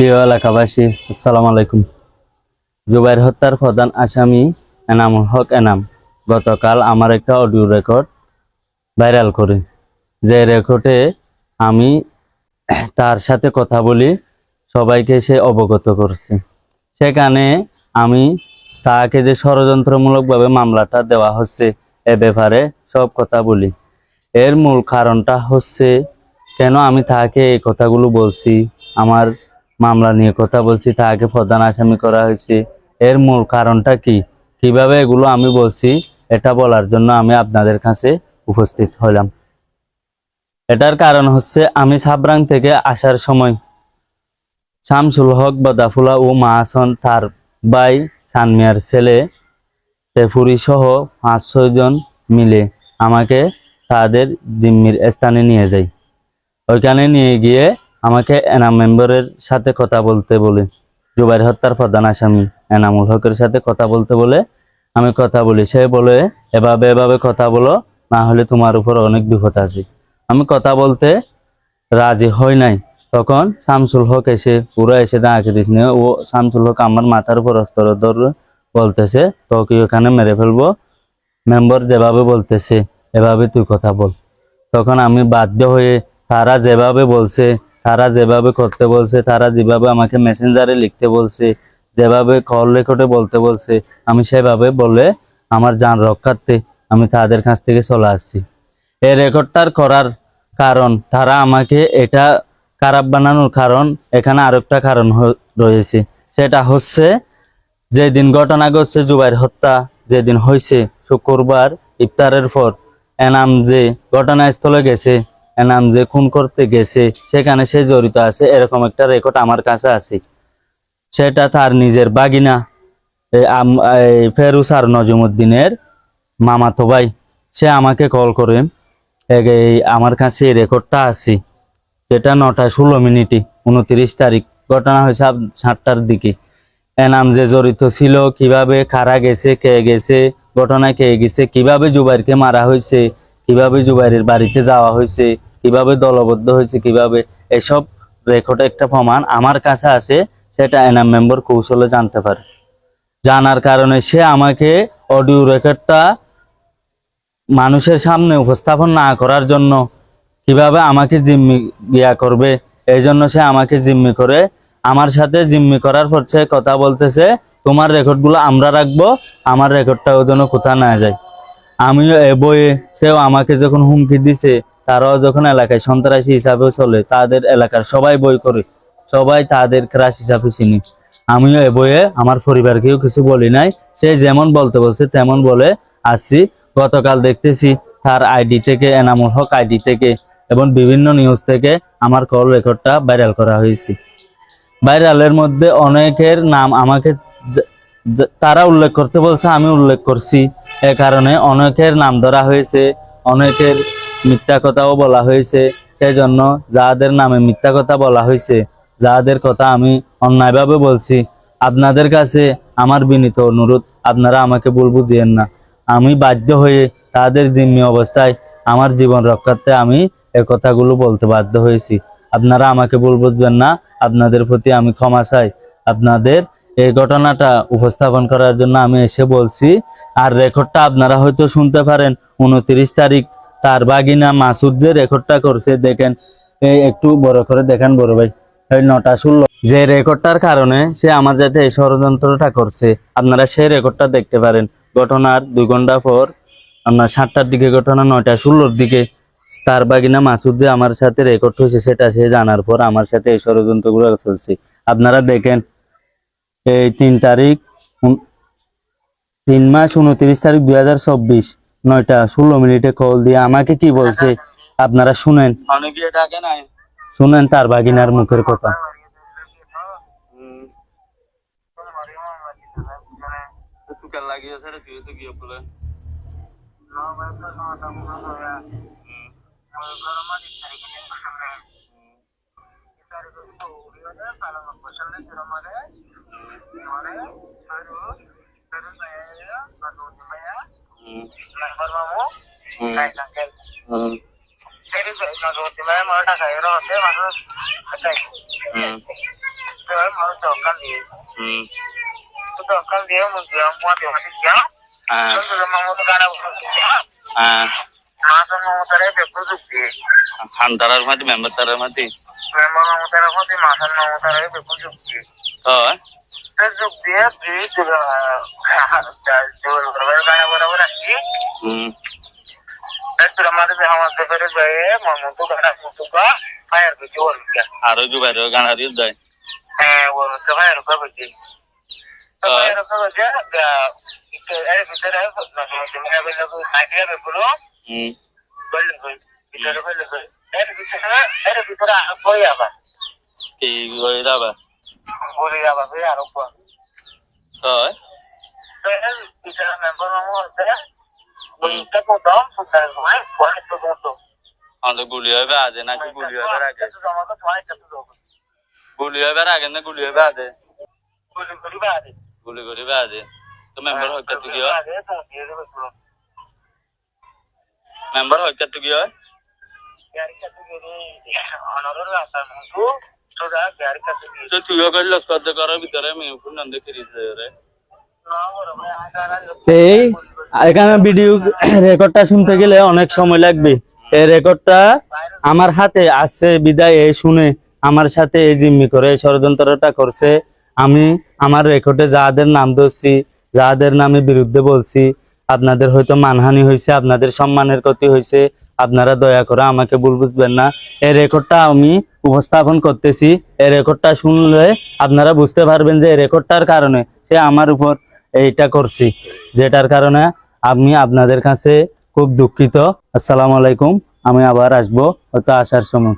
প্রিয় এলাকাবাসী, আসসালামু আলাইকুম। জুবাইর হত্যার প্রধান আসামি এনামুল হক এনাম গতকাল আমার একটা অডিও রেকর্ড ভাইরাল করি। যে রেকর্ডে আমি তার সাথে কথা বলি, সবাইকে সে অবগত করছে। সেখানে আমি তাকে যে ষড়যন্ত্রমূলকভাবে মামলাটা দেওয়া হচ্ছে, এ ব্যাপারে সব কথা বলি। এর মূল কারণটা হচ্ছে, কেন আমি তাকে এই কথাগুলো বলছি? আমার মামলা নিয়ে কথা বলছি তাকে প্রধান আসামি করা হয়েছে। এর মূল কারণটা কি? কীভাবে এগুলো আমি বলছি, এটা বলার জন্য আমি আপনাদের কাছে উপস্থিত হলাম। এটার কারণ হচ্ছে, আমি সাবরাং থেকে আসার সময় শামসুল হক বদাফুলা ও মাহাসন তার ভাই সানমিয়ার ছেলে তেফুরি সহ পাঁচ ছয়জন মিলে আমাকে তাদের জিম্মির স্থানে নিয়ে যায়। ওইখানে নিয়ে গিয়ে আমাকে এনাম মেম্বারের সাথে কথা বলতে বলে, জুবাইর হত্যার প্রধান আসামি এনামুল হকের সাথে কথা বলতে বলে আমি কথা বলি। সে বলে, এভাবে এভাবে কথা বলো, না হলে তোমার উপর অনেক বিপদ আছে। আমি কথা বলতে রাজি হই নাই। তখন শামসুল হক এসে, পুরো এসে দাঁড়াকে দিস ও শামসুল হক আমার মাথার উপর অস্তর ধরে, বলতেছে, তোকে ওখানে মেরে ফেলব। মেম্বার যেভাবে বলতেছে, এভাবে তুই কথা বল। তখন আমি বাধ্য হয়ে তারা যেভাবে বলছে তারা যেভাবে করতে বলছে, তারা যেভাবে আমাকে মেসেঞ্জারে লিখতে বলছে, যেভাবে কল রেকর্ডে বলতে বলছে, আমি সেভাবে বলে আমার যান রক্ষার্থে আমি তাদের কাছ থেকে চলে আসছি। এই রেকর্ডটার করার কারণ, তারা আমাকে এটা খারাপ বানানোর কারণ, এখানে আর একটা কারণ রয়েছে। সেটা হচ্ছে, যেদিন ঘটনা ঘটছে জুবাইর হত্যা, যেদিন হয়েছে শুক্রবার ইফতারের পর, এনাম যে ঘটনাস্থলে গেছে এনাম যে খুন করতে গেছে, সেখানে সে জড়িত আছে, এরকম একটা রেকর্ড আমার কাছে আছে। সেটা তার নিজের বাগিনা ফেরুস আর নজমুদ্দিনের মামাতো ভাই। সে আমাকে কল করে আমার কাছে এই রেকর্ডটা আছে, যেটা নটা ষোলো মিনিটে, উনত্রিশ তারিখ, ঘটনা হয়েছে সাতটার দিকে। এনাম যে জড়িত ছিল, কীভাবে কারা গেছে, কে গেছে, ঘটনায় কে গেছে, কীভাবে জুবাইরকে মারা হয়েছে, কীভাবে জুবাইরের বাড়িতে যাওয়া হয়েছে কীভাবে দলবদ্ধ হয়েছে, কীভাবে এসব রেকর্ড একটা প্রমাণ আমার কাছে আছে, সেটা এনাম মেম্বার কৌশলে জানতে পারে। জানার কারণে সে আমাকে অডিও রেকর্ডটা মানুষের সামনে উপস্থাপন না করার জন্য কীভাবে আমাকে জিম্মি ইয়া করবে, এই জন্য সে আমাকে জিম্মি করে, আমার সাথে জিম্মি করার পর সে কথা বলতেছে, তোমার রেকর্ডগুলো আমরা রাখব, আমার রেকর্ডটাও যেন কোথা না যায়। আমিও এ বইয়ে সেও আমাকে যখন হুমকি দিছে তারাও যখন এলাকায় সন্ত্রাসী হিসাবে চলে, তাদের এলাকার সবাই বই করে, সবাই তাদের ক্রাশ হিসাবে চিনি। আমিও এ বইয়ে আমার পরিবারকেও কিছু বলি নাই, সে যেমন বলতে বলছে তেমন বলে আসছি। গতকাল দেখতেছি তার আইডি থেকে, এনামুল হক আইডি থেকে এবং বিভিন্ন নিউজ থেকে আমার কল রেকর্ডটা ভাইরাল করা হয়েছে। ভাইরালের মধ্যে অনেকের নাম আমাকে তারা উল্লেখ করতে বলছে, আমি উল্লেখ করছি। এ কারণে অনেকের নাম ধরা হয়েছে, অনেকের মিথ্যা কথাও বলা হয়েছে। সেজন্য যাদের নামে মিথ্যা কথা বলা হয়েছে যাদের কথা আমি অন্যায়ভাবে বলছি, আপনাদের কাছে আমার বিনীত অনুরোধ, আপনারা আমাকে ভুল বুঝিয়েন না। আমি বাধ্য হয়ে তাদের জিম্মি অবস্থায় আমার জীবন রক্ষার্থে আমি এ কথাগুলো বলতে বাধ্য হয়েছি। আপনারা আমাকে ভুল বুঝবেন না, আপনাদের প্রতি আমি ক্ষমা চাই। আপনাদের এই ঘটনাটা উপস্থাপন করার জন্য আমি এসে বলছি, আর রেকর্ডটা আপনারা হয়তো শুনতে পারেন, উনত্রিশ তারিখ তার বাগিনা মাসুদ যে রেকর্ডটা করছে, দেখেন একটু বড় করে দেখেন বড় ভাই। নটা ষোলো। যে রেকর্ডটার কারণে সে আমার যাতে এই ষড়যন্ত্রটা করছে। আপনারা সেই রেকর্ডটা দেখতে পারেন। ঘটনার দুই ঘণ্টা পর আপনার সাতটার দিকে ঘটনা, নয়টা ষোলোর দিকে তার বাগিনা মাসুদ যে আমার সাথে রেকর্ড হয়েছে, সেটা সে জানার পর আমার সাথে এই ষড়যন্ত্রগুলো চলছে। আপনারা দেখেন, এই তিন তারিখ তিন মাস উনত্রিশ তারিখ দুই হাজার চব্বিশ। নয়টা ষোলো মিনিটে কল দিয়ে আমাকে কি বলছে? আপনারা শুনেন। শুনেন তার বাগিনার মুখের কথা। মানে dia mau dia mau dia mau sekarang দরকার দিয়ে হুম তো দরকার দিয়ে মুঝে আমাদের হাতে যা তো মামুদ গাড়া মাসন মামুদারে বেপুর যুক্তি হান্তারার মধ্যে মেম্বার তারার মধ্যে মেম্বার মামুদারে হতে মাসন মামুদারে বেপুর যুক্তি হয় তো যুক্তি দিয়ে গাড়া বরাবর গাড়া জোর কে আরও জুবাইর গানা দিয়ে দেয়। হ্যাঁ ওর তো ফায়ার করে বেশি তো হয়। ফায়ার করে যে ভিতরে না তুমি কই ভিতরে বললেন কই এর ভিতরে এর ভিতরে কই আবার কি হয়ে। যাবে বলে আবার কই আর কো হয় এর ভিতরে মেম্বার মামু আছে ওই টাকো দাম সুতার ভাই পরে তো তো আমাদের গুলি হবে আজে নাকি গুলি হবে আগে গুলি হবে আগে না গুলি হবে আজে বলে করিবা আছে গুলি করিবে আজে তো মেম্বার হত্যা তো হয় মেম্বার হত্যা তো কি হয় গিয়ে তো তুইও করে লস্কর করার ভিতরে মেয়ে ফুল নন্দে কিরিছে রে না বড় ভাই এই এখানে ভিডিও রেকর্ডটা শুনতে গেলে অনেক সময় লাগবে। এই রেকর্ডটা আমার হাতে আসছে বিদায় এই শুনে আমার সাথে এই জিম্মি করে এই ষড়যন্ত্রটা করছে। আমি আমার রেকর্ডে যাদের নাম ধরছি যাদের নামে বিরুদ্ধে বলছি আপনাদের হয়তো মানহানি হয়েছে, আপনাদের সম্মানের ক্ষতি হয়েছে। আপনারা দয়া করে আমাকে ভুল বুঝবেন না। এই রেকর্ডটা আমি উপস্থাপন করতেছি। এই রেকর্ডটা শুনলে আপনারা বুঝতে পারবেন যে এই রেকর্ডটার কারণে সে আমার উপর এইটা করছি, যেটার কারণে আমি আপনাদের কাছে খুব দুঃখিত। আসসালামু আলাইকুম। আমি আবার আসব হয়তো আসার সময়।